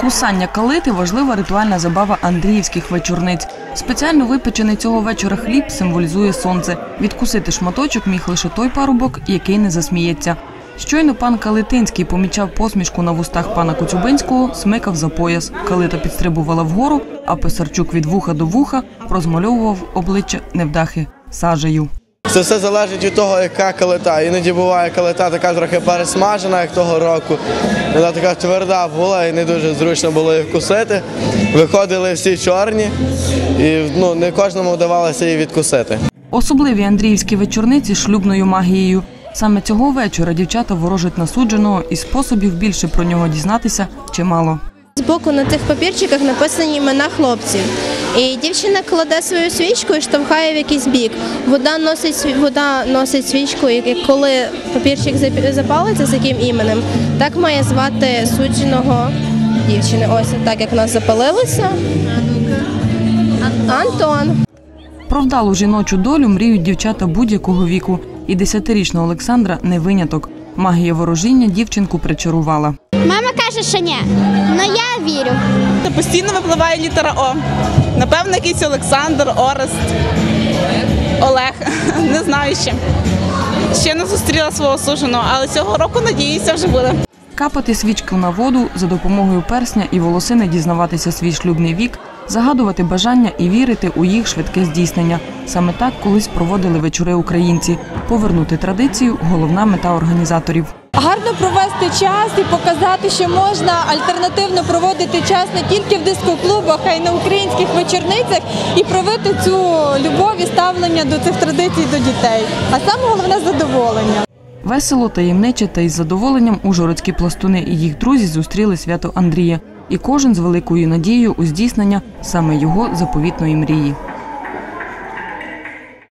Кусання калити важлива ритуальна забава андріївських вечорниць. Спеціально випечений цього вечора хліб символізує сонце. Відкусити шматочок міг лише той парубок, який не засміється. Щойно пан Калитинський помічав посмішку на вустах пана Коцюбинського, смикав за пояс. Калита підстрибувала вгору, а Писарчук від вуха до вуха розмальовував обличчя невдахи сажею. Це все залежить від того, яка калита. Іноді буває калита така трохи пересмажена, як того року. Вона така тверда була і не дуже зручно було її вкусити. Виходили всі чорні, і ну, не кожному вдавалося її відкусити. Особливі андріївські вечорниці шлюбною магією. Саме цього вечора дівчата ворожать на судженого і способів більше про нього дізнатися чимало. Збоку на цих папірчиках написані імена хлопців. І дівчина кладе свою свічку і штовхає в якийсь бік. Вода носить вода носить свічку, і коли папірчик запалиться з яким іменем, так має звати судженого дівчини. Ось так як в нас запалилося. Антон. Про вдалу жіночу долю мріють дівчата будь-якого віку. І десятирічна Олександра не виняток. Магія ворожіння дівчинку причарувала. Мама каже, що ні. Ну я вірю. Постійно випливає літера О. Напевно, якийсь Олександр, Орест, Олег. Не знаю ще. Ще не зустріла свого суженого, але цього року надіюся вже буде. Капати свічку на воду за допомогою персня і волосини дізнаватися свій шлюбний вік, загадувати бажання і вірити у їх швидке здійснення. Саме так колись проводили вечори українці. Повернути традицію головна мета організаторів. Гарно провести час і показати, що можна альтернативно проводити час не тільки в дискоклубах, а й на українських вечорницях і привити цю любов і ставлення до цих традицій до дітей. А саме головне задоволення. Весело, таємниче та із задоволенням ужгородські пластуни і їх друзі зустріли свято Андрія. І кожен з великою надією у здійснення саме його заповітної мрії.